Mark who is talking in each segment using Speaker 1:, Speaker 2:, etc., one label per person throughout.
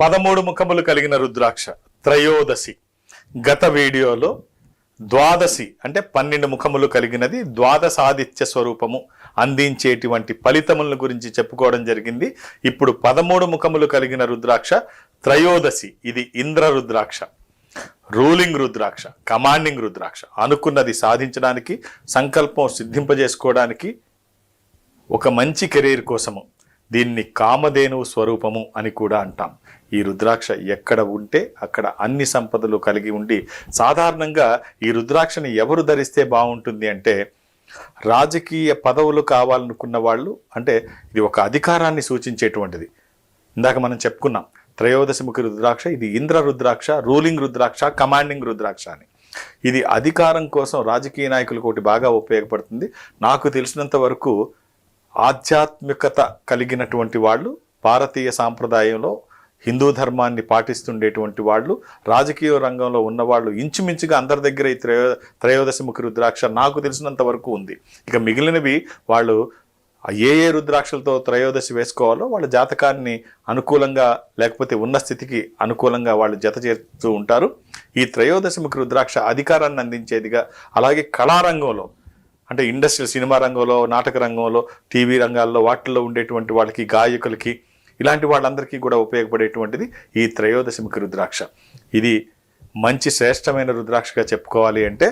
Speaker 1: పదమూడు ముఖములు కలిగిన రుద్రాక్ష త్రయోదశి. గత వీడియోలో ద్వాదశి అంటే పన్నెండు ముఖములు కలిగినది ద్వాదశాదిత్య స్వరూపము. అందించేటువంటి ఫలితముల గురించి చెప్పుకోవడం జరిగింది. ఇప్పుడు పదమూడు ముఖములు కలిగిన రుద్రాక్ష త్రయోదశి. ఇది ఇంద్ర రుద్రాక్ష రూలింగ్ రుద్రాక్ష కమాండింగ్ రుద్రాక్ష. అనుకున్నది సాధించడానికి సంకల్పం సిద్ధింపజేసుకోవడానికి ఒక మంచి కెరీర్ కోసము దీన్ని కామధేనువు స్వరూపము అని కూడా అంటాం. ఈ రుద్రాక్ష ఎక్కడ ఉంటే అక్కడ అన్ని సంపదలు కలిగి ఉండి సాధారణంగా ఈ రుద్రాక్షని ఎవరు ధరిస్తే బాగుంటుంది అంటే రాజకీయ పదవులు కావాలనుకున్న వాళ్ళు అంటే ఇది ఒక అధికారాన్ని సూచించేటువంటిది. ఇందాక మనం చెప్పుకున్నాం త్రయోదశముఖి రుద్రాక్ష ఇది ఇంద్ర రుద్రాక్ష రూలింగ్ రుద్రాక్ష కమాండింగ్ రుద్రాక్ష అని. ఇది అధికారం కోసం రాజకీయ నాయకులకు ఒకటి బాగా ఉపయోగపడుతుంది. నాకు తెలిసినంత వరకు ఆధ్యాత్మికత కలిగినటువంటి వాళ్ళు భారతీయ సాంప్రదాయంలో హిందూ ధర్మాన్ని పాటిస్తుండేటువంటి వాళ్ళు రాజకీయ రంగంలో ఉన్నవాళ్ళు ఇంచుమించుగా అందరి దగ్గర ఈ త్రయో త్రయోదశముఖి రుద్రాక్ష నాకు తెలిసినంత వరకు ఉంది. ఇక మిగిలినవి వాళ్ళు ఏ ఏ రుద్రాక్షలతో త్రయోదశి వేసుకోవాలో వాళ్ళ జాతకాన్ని అనుకూలంగా లేకపోతే ఉన్న స్థితికి అనుకూలంగా వాళ్ళు జత చేస్తూ ఉంటారు. ఈ త్రయోదశముఖి రుద్రాక్ష అధికారాన్ని అందించేదిగా అలాగే కళారంగంలో అంటే ఇండస్ట్రియల్ సినిమా రంగంలో నాటక రంగంలో టీవీ రంగాల్లో వాటిల్లో ఉండేటువంటి వాళ్ళకి గాయకులకి ఇలాంటి వాళ్ళందరికీ కూడా ఉపయోగపడేటువంటిది ఈ త్రయోదశముఖి రుద్రాక్ష. ఇది మంచి శ్రేష్టమైన రుద్రాక్షగా చెప్పుకోవాలి అంటే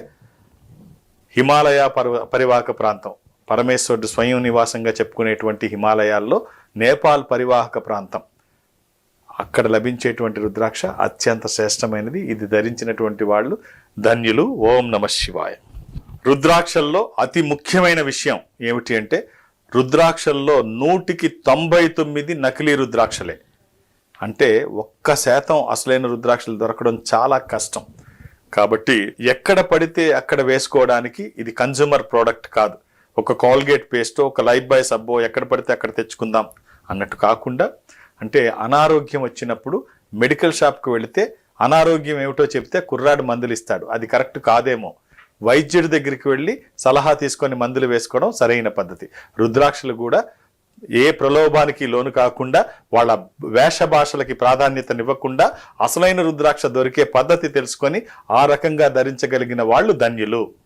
Speaker 1: హిమాలయ పర్వ పరివాహక ప్రాంతం. పరమేశ్వరుడు స్వయం నివాసంగా చెప్పుకునేటువంటి హిమాలయాల్లో నేపాల్ పరివాహక ప్రాంతం. అక్కడ లభించేటువంటి రుద్రాక్ష అత్యంత శ్రేష్టమైనది. ఇది ధరించినటువంటి వాళ్ళు ధన్యులు. ఓం నమ శివాయ. రుద్రాక్షల్లో అతి ముఖ్యమైన విషయం ఏమిటి అంటే రుద్రాక్షల్లో నూటికి తొంభై తొమ్మిది నకిలీ రుద్రాక్షలే. అంటే ఒక్క శాతం అసలైన రుద్రాక్షలు దొరకడం చాలా కష్టం. కాబట్టి ఎక్కడ పడితే అక్కడ వేసుకోవడానికి ఇది కన్జ్యూమర్ ప్రోడక్ట్ కాదు. ఒక కాల్గేట్ పేస్ట్ ఒక లైఫ్ బాయ్ సబ్బో ఎక్కడ పడితే అక్కడ తెచ్చుకుందాం అన్నట్టు కాకుండా అంటే అనారోగ్యం వచ్చినప్పుడు మెడికల్ షాప్కి వెళితే అనారోగ్యం ఏమిటో చెప్తే కుర్రాడు మందులు ఇస్తాడు. అది కరెక్ట్ కాదేమో. వైద్యుడి దగ్గరికి వెళ్ళి సలహా తీసుకొని మందులు వేసుకోవడం సరైన పద్ధతి. రుద్రాక్షలు కూడా ఏ ప్రలోభానికి లోను కాకుండా వాళ్ళ వేష భాషలకి ప్రాధాన్యతనివ్వకుండా అసలైన రుద్రాక్ష దొరికే పద్ధతి తెలుసుకొని ఆ రకంగా ధరించగలిగిన వాళ్ళు ధన్యులు.